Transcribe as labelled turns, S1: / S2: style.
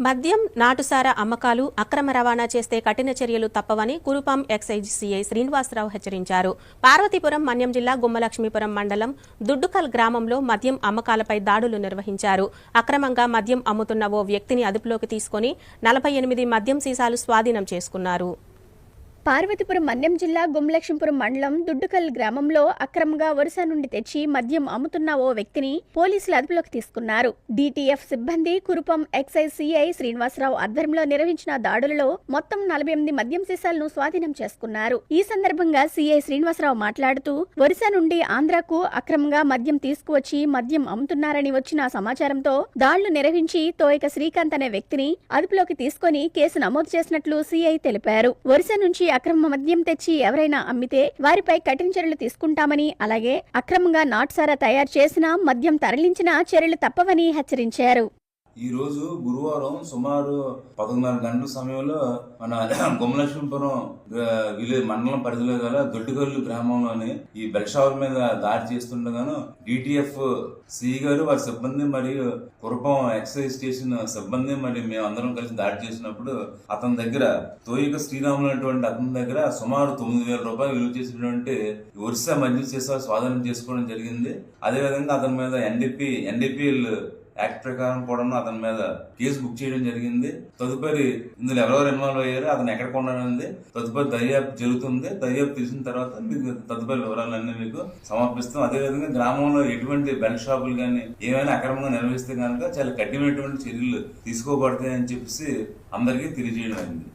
S1: మద్యం నాటుసారా అమ్మకాలు అక్రమ రవాణా చేస్తే కఠిన చర్యలు తప్పవని కురుపాం ఎక్సైజ్ సీఐ శ్రీనివాసరావు హెచ్చరించారు. పార్వతీపురం మన్యం జిల్లా గుమ్మలక్ష్మీపురం మండలం దుడ్డుకల్ గ్రామంలో మద్యం అమ్మకాలపై దాడులు నిర్వహించారు. అక్రమంగా మద్యం అమ్ముతున్న ఓ వ్యక్తిని అదుపులోకి తీసుకుని నలభై ఎనిమిది మద్యం సీసాలు స్వాధీనం చేసుకున్నారు.
S2: పార్వతీపురం మన్యం జిల్లా గుమ్లక్ష్మీపురం మండలం దుడ్డుకల్ గ్రామంలో అక్రమంగా వరుస నుండి తెచ్చి మద్యం అమ్ముతున్న ఓ వ్యక్తిని పోలీసులు అదుపులోకి తీసుకున్నారు. డీటీఎఫ్ సిబ్బంది కురుపం ఎక్సైజ్ సిఐ శ్రీనివాసరావు ఆధ్వర్యంలో నిర్వహించిన దాడులలో మొత్తం నలభై ఎనిమిది మద్యం సీసాలను స్వాధీనం చేసుకున్నారు. ఈ సందర్భంగా సిఐ శ్రీనివాసరావు మాట్లాడుతూ వరుస నుండి ఆంధ్రాకు అక్రమంగా మద్యం తీసుకువచ్చి మద్యం అమ్ముతున్నారని వచ్చిన సమాచారంతో దాళ్ళు నిర్వహించి తోయక శ్రీకాంత్ అనే వ్యక్తిని అదుపులోకి తీసుకొని కేసు నమోదు చేసినట్లు సిఐ తెలిపారు. వరుస నుంచి అక్రమ మద్యం తెచ్చి ఎవరైనా అమ్మితే వారిపై కఠిన చర్యలు తీసుకుంటామని అలాగే అక్రమంగా నాటుసారా తయారు చేసిన మద్యం తరలించిన చర్యలు తప్పవని హెచ్చరించారు.
S3: ఈ రోజు గురువారం సుమారు పదకొండున్నర గంటల సమయంలో మన గుమ్మలక్ష్మీపురం విలేజ్ మండలం పరిధిలో గల దొడ్డుగల్లు గ్రామంలోని ఈ బెల్ మీద దాడి చేస్తుండగాను డిటిఎఫ్ సి గారు వారి సిబ్బంది మరియు కురపం ఎక్సైజ్ స్టేషన్ సిబ్బంది మరియు మేము అందరం కలిసి దాడి చేసినప్పుడు అతని దగ్గర తోయిక శ్రీరాములు అనేటువంటి అతని దగ్గర సుమారు తొమ్మిది వేల రూపాయలు విలువ చేసినటువంటి ఒరిస్సా మధ్య సీసా స్వాధీనం చేసుకోవడం జరిగింది. అదేవిధంగా అతని మీద ఎన్డీపీ ఎన్డీపీఎల్ యాక్ట్ ప్రకారం కూడా అతని మీద కేసు బుక్ చేయడం జరిగింది. తదుపరి ఇందులో ఎవరెవరు ఇన్వాల్వ్ అయ్యారు అతను ఎక్కడ కొన్నాడనేది తదుపరి దర్యాప్తు జరుగుతుంది. దర్యాప్తు తెలిసిన తర్వాత మీకు తదుపరి వివరాలన్నీ మీకు సమర్పిస్తాం. అదేవిధంగా గ్రామంలో ఎటువంటి బెల్ షాపులు కానీ ఏమైనా అక్రమంగా నిర్వహిస్తే కనుక చాలా కఠినమైనటువంటి చర్యలు తీసుకోబడతాయని చెప్పేసి అందరికీ తెలియజేయడం అయింది.